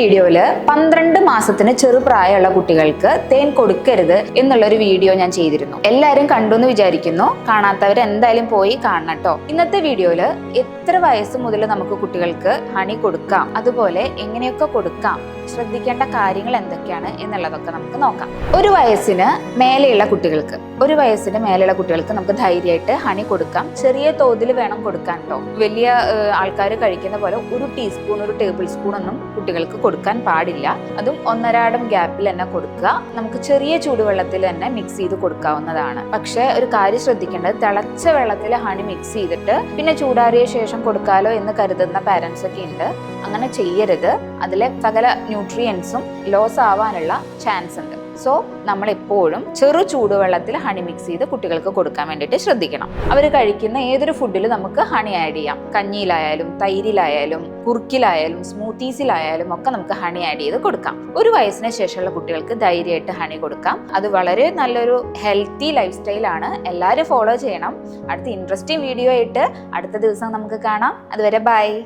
വീഡിയോയിൽ പന്ത്രണ്ട് മാസത്തിന് ചെറുപ്രായമുള്ള കുട്ടികൾക്ക് തേൻ കൊടുക്കരുത് എന്നുള്ളൊരു വീഡിയോ ഞാൻ ചെയ്തിരുന്നു. എല്ലാവരും കണ്ടു എന്ന് വിചാരിക്കുന്നു. കാണാത്തവർ എന്തായാലും പോയി കാണണം ഇന്നത്തെ വീഡിയോയിൽ എത്ര വയസ്സ് മുതൽ നമുക്ക് കുട്ടികൾക്ക് ഹണി കൊടുക്കാം? അതുപോലെ എങ്ങനെയൊക്കെ കൊടുക്കാം? ശ്രദ്ധിക്കേണ്ട കാര്യങ്ങൾ എന്തൊക്കെയാണ് എന്നുള്ളതൊക്കെ നമുക്ക് നോക്കാം. ഒരു വയസ്സിന് മേലെയുള്ള കുട്ടികൾക്ക് ഒരു വയസ്സിന് മേലെയുള്ള കുട്ടികൾക്ക് നമുക്ക് ധൈര്യമായിട്ട് ഹണി കൊടുക്കാം. ചെറിയ തോതിൽ വേണം കൊടുക്കാൻ കേട്ടോ വലിയ ആൾക്കാർ കഴിക്കുന്ന പോലെ ഒരു ടീസ്പൂൺ ഒരു ടേബിൾ സ്പൂൺ ഒന്നും കുട്ടികൾക്ക് കൊടുക്കാൻ പാടില്ല. അതും ഒന്നരാടം ഗ്യാപ്പിൽ തന്നെ കൊടുക്കുക. നമുക്ക് ചെറിയ ചൂടുവെള്ളത്തിൽ തന്നെ മിക്സ് ചെയ്ത് കൊടുക്കാവുന്നതാണ്. പക്ഷേ ഒരു കാര്യം ശ്രദ്ധിക്കേണ്ടത് തിളച്ച വെള്ളത്തിൽ ഹണി മിക്സ് ചെയ്തിട്ട് പിന്നെ ചൂടാറിയ ശേഷം കൊടുക്കാലോ എന്ന് കരുതുന്ന പാരൻസ് ഒക്കെ ഉണ്ട്. അങ്ങനെ ചെയ്യരുത്. അതിലെ സകല ന്യൂട്രിയൻസും ലോസ് ആവാനുള്ള ചാൻസ് ഉണ്ട്. സോ നമ്മൾ എപ്പോഴും ചെറു ചൂടുവെള്ളത്തിൽ ഹണി മിക്സ് ചെയ്ത് കുട്ടികൾക്ക് കൊടുക്കാൻ വേണ്ടിയിട്ട് ശ്രദ്ധിക്കണം. അവർ കഴിക്കുന്ന ഏതൊരു ഫുഡിലും നമുക്ക് ഹണി ആഡ് ചെയ്യാം. കഞ്ഞിയിലായാലും തൈരിലായാലും കുറുക്കിലായാലും സ്മൂത്തീസിലായാലും ഒക്കെ നമുക്ക് ഹണി ആഡ് ചെയ്ത് കൊടുക്കാം. ഒരു വയസ്സിന് ശേഷമുള്ള കുട്ടികൾക്ക് ധൈര്യമായിട്ട് ഹണി കൊടുക്കാം. അത് വളരെ നല്ലൊരു ഹെൽത്തി ലൈഫ് സ്റ്റൈലാണ് എല്ലാവരും ഫോളോ ചെയ്യണം. അടുത്ത ഇൻട്രസ്റ്റിംഗ് വീഡിയോ ആയിട്ട് അടുത്ത ദിവസം നമുക്ക് കാണാം. അതുവരെ ബൈ